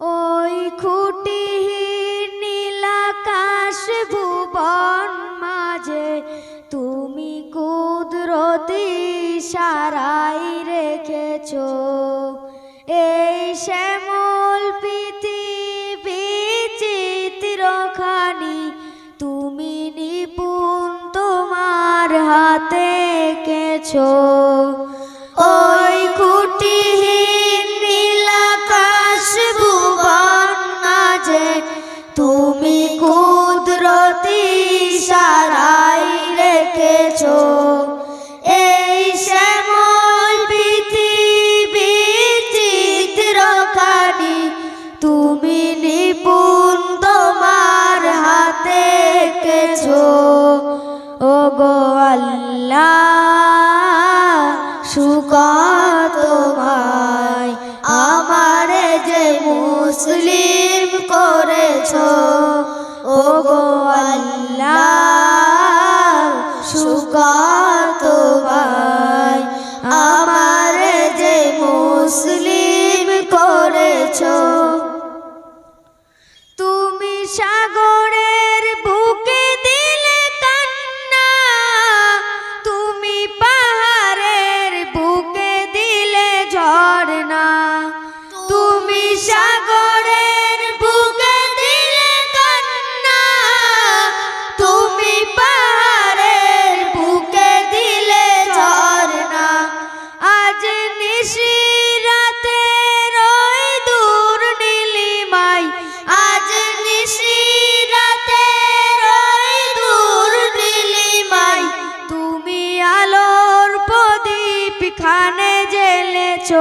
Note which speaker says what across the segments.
Speaker 1: ওই খুঁটিহীন নীলাকাশ ভুবন মাঝে তুমি কুদরতি সারাই রেখেছো। এই শ্যাম দেখেছ? তোমায় আমার যে মুসলিম করেছ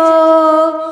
Speaker 1: oh.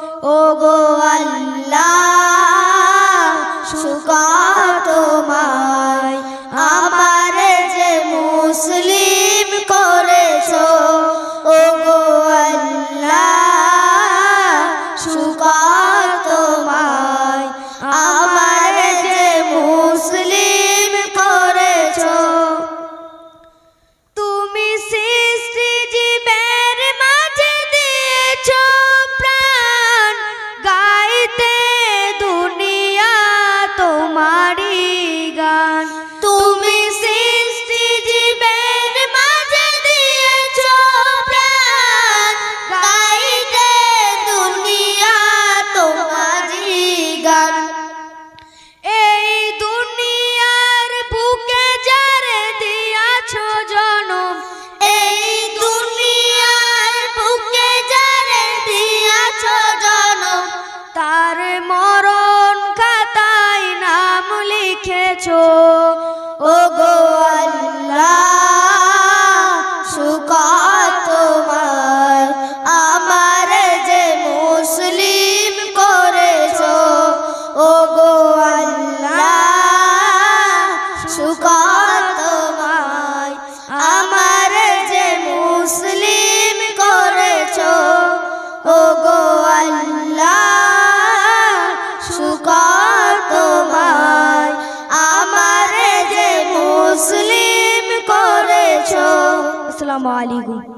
Speaker 1: ও আসসালামু আলাইকুম